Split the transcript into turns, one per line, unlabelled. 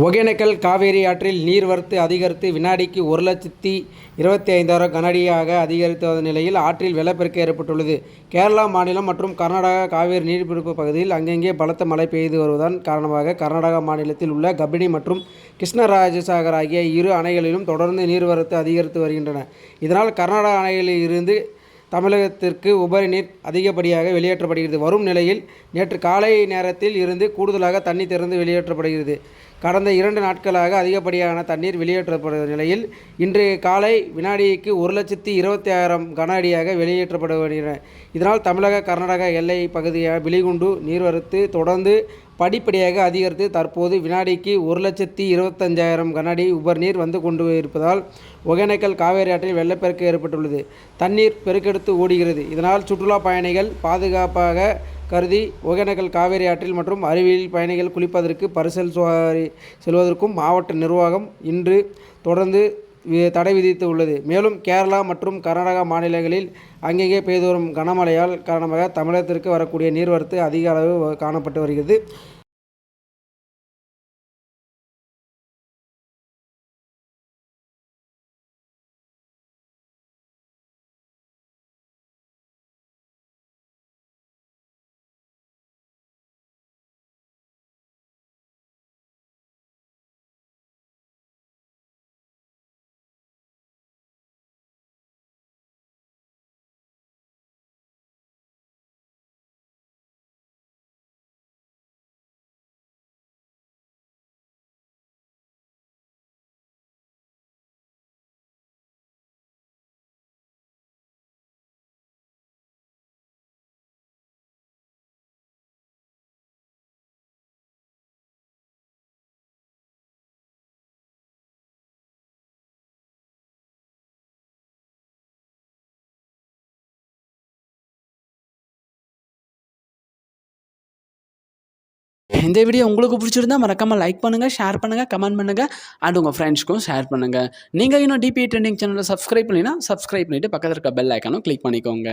ஒகேனக்கல் காவேரி ஆற்றில் நீர்வரத்து அதிகரித்து வினாடிக்கு ஒரு லட்சத்தி இருபத்தி ஐந்தாயிரம் கனடியாக அதிகரித்து வந்த நிலையில் ஆற்றில் வெள்ளப்பெருக்கு ஏற்பட்டுள்ளது. கேரளா மாநிலம் மற்றும் கர்நாடகா காவேரி நீர்பிடிப்பு பகுதியில் அங்கங்கே பலத்த மழை பெய்து வருவதன் காரணமாக கர்நாடகா மாநிலத்தில் உள்ள கபினி மற்றும் கிருஷ்ணராஜசாகர் ஆகிய இரு அணைகளிலும் தொடர்ந்து நீர்வரத்து அதிகரித்து வருகின்றன. இதனால் கர்நாடகா அணைகளில் இருந்து தமிழகத்திற்கு உபரி நீர் அதிகப்படியாக வெளியேற்றப்படுகிறது. வரும் நிலையில் நேற்று காலை நேரத்தில் இருந்து கூடுதலாக தண்ணீர் திறந்து வெளியேற்றப்படுகிறது. கடந்த இரண்டு நாட்களாக அதிகப்படியான தண்ணீர் வெளியேற்றப்படும் நிலையில் இன்று காலை வினாடிக்கு ஒரு லட்சத்தி இருபத்தி ஆயிரம் கன அடியாக வெளியேற்றப்பட வருகின்றன இதனால் தமிழக கர்நாடக எல்லை பகுதியாக பிலிகுண்டு நீர்வரத்து தொடர்ந்து படிப்படியாக அதிகரித்து தற்போது வினாடிக்கு ஒரு லட்சத்தி இருபத்தஞ்சாயிரம் கனஅடி உபர்நீர் வந்து கொண்டு இருப்பதால் ஒகேனக்கல் காவேரி ஆற்றில் வெள்ளப்பெருக்கு ஏற்பட்டுள்ளது. தண்ணீர் பெருக்கெடுத்து ஓடுகிறது. இதனால் சுற்றுலா பயணிகள் பாதுகாப்பாக கருதி ஒகேனக்கல் காவேரி ஆற்றில் மற்றும் அருவியில் பயணிகள் குளிப்பதற்கு பரிசல் சுவாரி செல்வதற்கும் மாவட்ட நிர்வாகம் இன்று தொடர்ந்து தடை விதித்து உள்ளது. மேலும் கேரளா மற்றும் கர்நாடகா மாநிலங்களில் அங்கங்கே பெய்து வரும் கனமழையால் காரணமாக தமிழகத்திற்கு வரக்கூடிய நீர்வரத்து அதிக அளவு காணப்பட்டு வருகிறது.
இந்த வீடியோ உங்களுக்கு பிடிச்சிருந்தா மறக்காமல் லைக் பண்ணுங்கள் ஷேர் பண்ணுங்கள் கமெண்ட் பண்ணுங்கள் அண்ட் உங்கள் ஃப்ரெண்ட்ஸ்க்கும் ஷேர் பண்ணுங்கள் நீங்கள் இன்னும் டிபி ட்ரெண்டிங் சேனலில் சப்ஸ்கிரைப் பண்ணினா சப்ஸ்கிரைப் பண்ணிவிட்டு பக்கத்தில் இருக்க பெல் ஐக்கானும் கிளிக் பண்ணிக்கோங்க.